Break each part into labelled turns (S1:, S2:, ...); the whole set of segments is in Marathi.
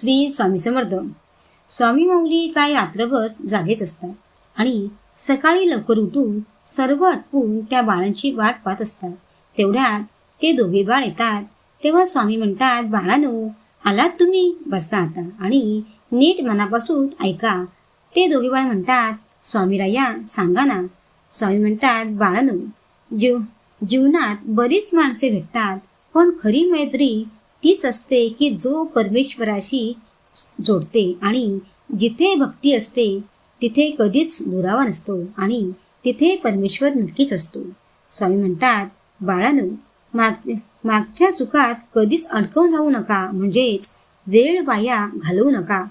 S1: श्री स्वामी समर्थ. स्वामी माऊली काय रात्रभर जागेच असतात आणि सकाळी लवकर उठून सर्व आटपून त्या बाळांची वाट पाहत असतात. तेवढ्यात ते दोघे बाळ येतात. तेव्हा स्वामी म्हणतात बाळानो आलात तुम्ही? बसता आता आणि नीट मनापासून ऐका. ते दोघे बाळ म्हणतात स्वामीराया सांगा ना. स्वामी म्हणतात बाळानो जीव जीवनात बरीच माणसे भेटतात पण खरी मैत्री तीच असते की जो परमेश्वराशी जोडते आणि जिथे भक्ती असते तिथे कधीच दुरावा नसतो आणि तिथे परमेश्वर नक्कीच असतो. स्वामी म्हणतात बाळानो माग मागच्या चुकात कधीच अडकवून राहू नका म्हणजेच वेळ वाया घालवू नका.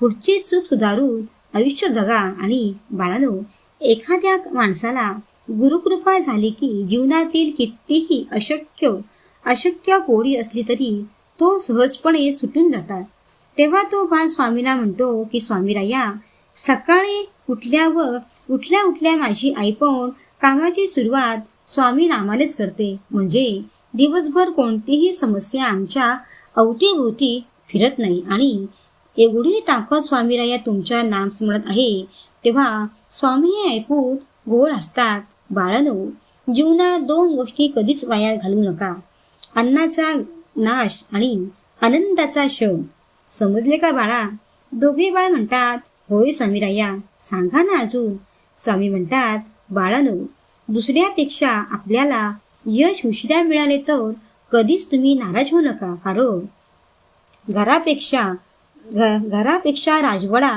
S1: पुढची चूक सुधारून आयुष्य जगा आणि बाळानो एखाद्या माणसाला गुरुकृपा झाली की जीवनातील कितीही अशक्य अशक्य कोडी असली तरी तो सहजपणे सुटून जातात. तेव्हा तो बाळ स्वामीला म्हणतो की स्वामीराया सकाळी उठल्यावर उठल्या उठल्या माझी आई पण कामाची सुरुवात स्वामी नामानेच करते. म्हणजे दिवसभर कोणतीही समस्या आमच्या अवतीभोवती फिरत नाही आणि एवढी ताकद स्वामीराया तुमच्या नाम स्मरत आहे. तेव्हा स्वामी हे ऐकून गोड असतात बाळानो जीवनात दोन गोष्टी कधीच वाया घालू नका. अन्नाचा नाश आणि आनंदाचा शव समजले का बाळा? दोघे बाळ म्हणतात होय स्वामीराया सांगा ना अजून. स्वामी म्हणतात बाळानो दुसऱ्यापेक्षा आपल्याला यश उशिरा मिळाले तर कधीच तुम्ही नाराज होऊ नका कारण घरापेक्षा घ घरापेक्षा राजवाडा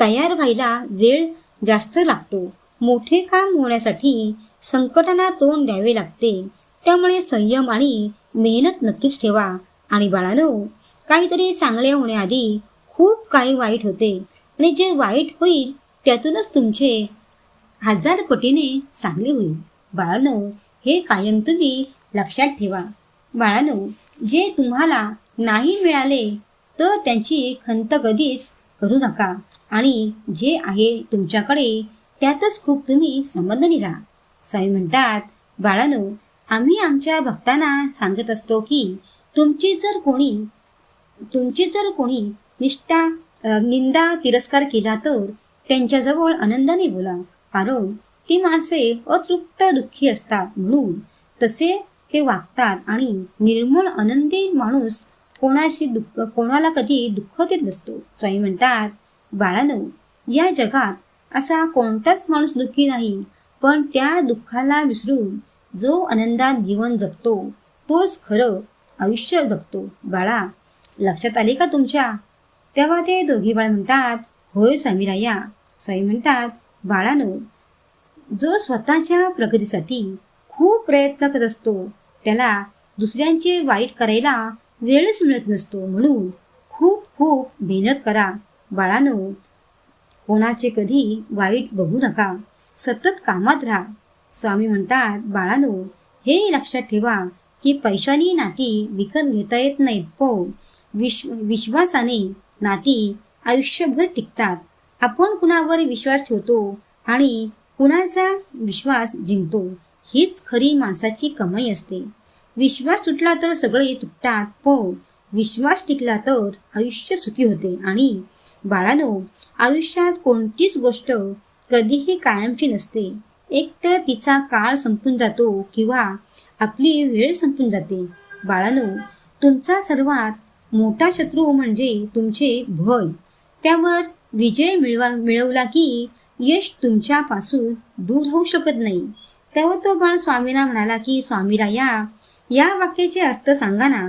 S1: तयार व्हायला वेळ जास्त लागतो. मोठे काम होण्यासाठी संकटांना तोंड द्यावे लागते. त्यामुळे संयम आणि मेहनत नक्कीच ठेवा. आणि बाळानो काहीतरी चांगले होण्याआधी खूप काही वाईट होते. आणि जे वाईट होईल त्यातूनच तुमचे हजार पटीने चांगले होईल. बाळानो हे कायम तुम्ही लक्षात ठेवा. बाळानो जे तुम्हाला नाही मिळाले तर त्यांची खंत कधीच करू नका. आणि जे आहे तुमच्याकडे त्यातच खूप तुम्ही संबंध राहा स्वामी म्हणतात बाळानो आम्ही आमच्या भक्तांना सांगत असतो की तुमची जर कोणी तुमची जर कोणी निष्ठा निंदा तिरस्कार केला तर त्यांच्याजवळ आनंदाने बोला. कारण ती माणसे अतृप्त दुःखी असतात म्हणून तसे ते वागतात आणि निर्मळ आनंदी माणूस कोणाशी दुःख कोणाला कधी दुःख देत नसतो. स्वामी म्हणतात बाळानो या जगात असा कोणताच माणूस दुःखी नाही पण त्या दुःखाला विसरून जो आनंदात जीवन जगतो तोच खरं आयुष्य जगतो. बाळा लक्षात आले का तुमच्या? तेव्हा ते दोघे बाळ म्हणतात होय स्वामीराया स्वामी म्हणतात बाळानो जो स्वतःच्या प्रगतीसाठी खूप प्रयत्न करत असतो त्याला दुसऱ्यांचे वाईट करायला वेळच मिळत नसतो. म्हणून खूप खूप मेहनत करा. बाळानो कोणाचे कधी वाईट बघू नका. सतत कामात राहा. स्वामी म्हणतात बाळानो हे लक्षात ठेवा की पैशानी नाती विकत घेता येत नाहीत पण विश्व विश्वासाने नाती आयुष्यभर टिकतात. आपण कुणावर विश्वास ठेवतो आणि कुणाचा विश्वास जिंकतो हीच खरी माणसाची कमाई असते. विश्वास तुटला तर सगळे तुटतात पण विश्वास टिकला तर आयुष्य सुखी होते. आणि बाळानो आयुष्यात कोणतीच गोष्ट कधीही कायमची नसते. एकतर तिचा काळ संपून जातो किंवा आपली वेळ संपून जाते. बाळानो तुमचा सर्वात मोठा शत्रू म्हणजे तुमचे भय. त्यावर विजय मिळवा मिळवला की यश तुमच्यापासून दूर होऊ शकत नाही. तेव्हा तो बाळ स्वामीला म्हणाला की स्वामीराया या वाक्याचे अर्थ सांगा ना.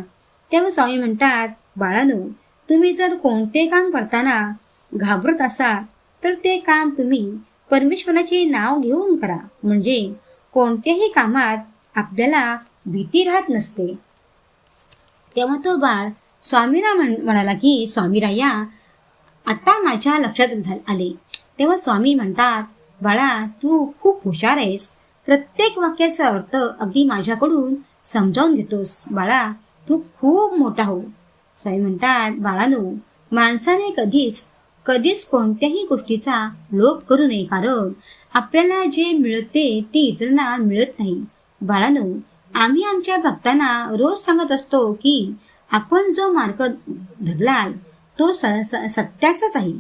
S1: तेव्हा स्वामी म्हणतात बाळानो तुम्ही जर कोणते काम करताना घाबरत असाल तर ते काम तुम्ही परमेश्वराचे नाव घेऊन करा. म्हणजे कोणत्याही कामात आपल्याला भीती राहत नसते. तेव्हा तो बाळ स्वामीरा म्हण म्हणाला की स्वामीराया आता माझ्या लक्षात आले. तेव्हा स्वामी म्हणतात बाळा तू खूप हुशार आहेस. प्रत्येक वाक्याचा अर्थ अगदी माझ्याकडून समजावून घेतोस. बाळा तू खूप मोठा हो. स्वामी म्हणतात बाळानो माणसाने कधीच कधीच कोणत्याही गोष्टीचा लोभ करू नये कारण आपल्याला जे मिळते ते इतरांना मिळत नाही. बाळानो आम्ही आमच्या भक्तांना रोज सांगत असतो की आपण जो मार्ग धरलाय तो स स- सत्याचाच आहे.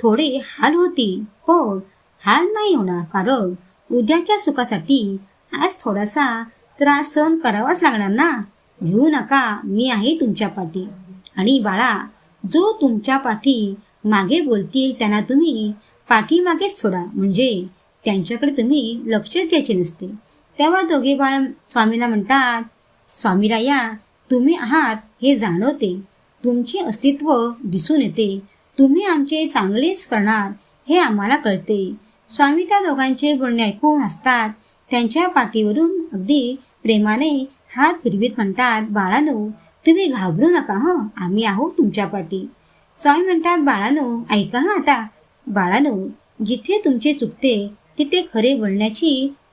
S1: थोडे हाल होतील पण हाल नाही होणार कारण उद्याच्या सुखासाठी आज थोडासा त्रास सहन करावाच लागणार ना? घेऊ नका मी आहे तुमच्या पाठी. आणि बाळा जो तुमच्या पाठी मागे बोलतील त्यांना तुम्ही पाठीमागेच सोडा. म्हणजे त्यांच्याकडे तुम्ही लक्षच द्यायचे नसते. तेव्हा दोघे बाळ स्वामीला म्हणतात स्वामीराया तुम्ही आहात हे जाणवते. तुमचे अस्तित्व दिसून येते. तुम्ही आमचे चांगलेच करणार हे आम्हाला कळते. स्वामी त्या दोघांचे बोलणे ऐकून हसतात. त्यांच्या पाठीवरून अगदी प्रेमाने हात फिरवीत म्हणतात बाळानो तुम्ही घाबरू नका हं. आम्ही आहोत तुमच्या पाठी. स्वामी म्हणतात बाळानो ऐका हा आता. बाळानो जिथे तुमचे चुकते तिथे खरे बोलण्याची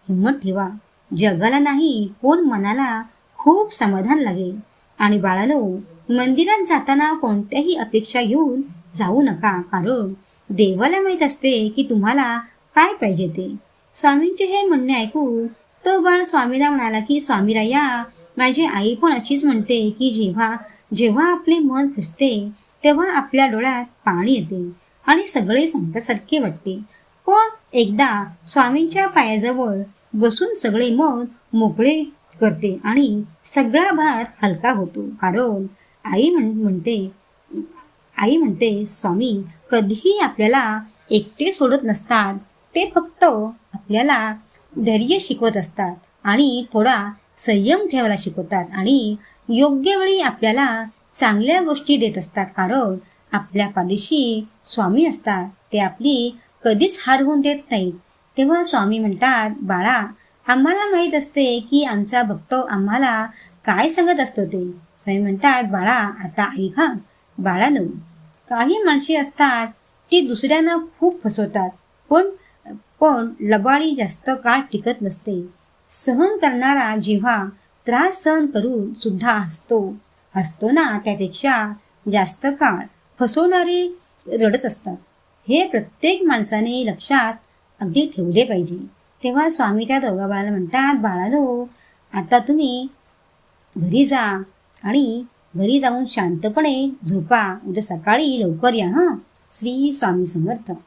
S1: हिंमत ठेवा. जगाला नाही पण मनाला खूप समाधान लागेल. आणि बाळानो मंदिरात जाताना कोणत्याही अपेक्षा घेऊन जाऊ नका कारण देवाला माहीत असते की तुम्हाला काय पाहिजे ते. स्वामींचे हे म्हणणे ऐकून तो बाळ स्वामीला म्हणाला की स्वामीराया माझी आई पण अशीच म्हणते की जेव्हा जेव्हा आपले मन खुसते तेव्हा आपल्या डोळ्यात पाणी येते आणि सगळे संपल्यासारखे वाटते. पण एकदा स्वामींच्या पायाजवळ बसून सगळे मन मोकळे करते आणि सगळा भार हलका होतो. कारण आई म्हण म्हणते आई म्हणते स्वामी कधीही आपल्याला एकटे सोडत नसतात. ते फक्त आपल्याला धैर्य शिकवत असतात आणि थोडा संयम ठेवायला शिकवतात आणि योग्य वेळी आपल्याला चांगल्या गोष्टी देत असतात. कारण आपल्या पाठीशी स्वामी असतात. ते आपली कधीच हार होऊन देत नाहीत. तेव्हा स्वामी म्हणतात बाळा आम्हाला माहीत असते की आमचा भक्त आम्हाला काय सांगत असतो ते. स्वामी म्हणतात बाळा आता ऐका बाळानो काही माणसे असतात ती दुसऱ्यांना खूप फसवतात. पण पण लबाळी जास्त काळ टिकत नसते. सहन करणारा जेव्हा त्रास सहन करून सुद्धा हसतो. हसतो ना त्यापेक्षा जास्त काळ फसवणारे रडत असतात. हे प्रत्येक माणसाने लक्षात अगदी ठेवले पाहिजे. तेव्हा स्वामी त्या दोघा बाळाला म्हणतात बाळालो आता तुम्ही घरी जा आणि घरी जाऊन शांतपणे झोपा. उद्या सकाळी लवकर या हां. श्री स्वामी समर्थ.